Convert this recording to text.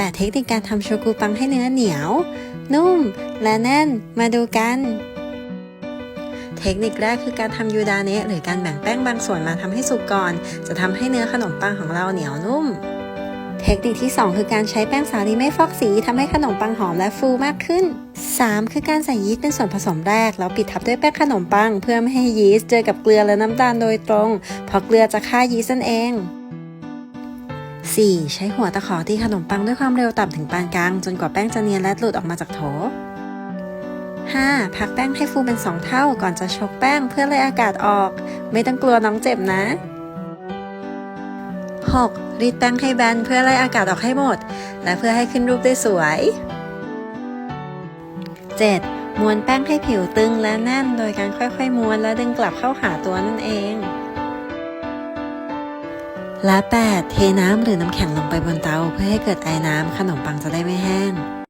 8เทคนิคการทำโชกุปังให้เนื้อเหนียว นุ่ม และแน่นมาดูกัน เทคนิคแรกคือการทำยูดาเนะหรือการแบ่งแป้งบางส่วนมาทำให้สุกก่อน จะทำให้เนื้อขนมปังของเราเหนียวนุ่ม เทคนิคที่ 2 คือการใช้แป้งสาลีไม่ฟอกสีทำให้ขนมปังหอมและฟูมากขึ้น 3. คือการใส่ยีสต์เป็นส่วนผสมแรก แล้วปิดทับด้วยแป้งขนมปัง เพื่อไม่ให้ยีสต์เจอกับเกลือและน้ำตาลโดยตรงเพราะเกลือจะฆ่ายีสต์นั่นเอง 4. ใช้หัวตะขอตีขนมปังด้วยความเร็วต่ำถึงปานกลาง จนกว่าแป้งจะเนียนและหลุดออกมาจากโถ 5. พักแป้งให้ฟูเป็น 2 เท่าก่อนจะชกแป้งเพื่อไล่อากาศออก ไม่ต้องกลัวน้องเจ็บนะ 6. รีดแป้งให้แบนเพื่อไล่อากาศออกให้หมด และเพื่อให้ขึ้นรูปได้สวย 7. ม้วนแป้งให้ผิวตึงและแน่นโดยการค่อยๆ ม้วนและดึงกลับเข้าหาตัวนั่นเอง และ 8. เทน้ำหรือน้ำแข็งลงไปบนเตาเพื่อให้เกิดไอน้ำขนมปังจะได้ไม่แห้ง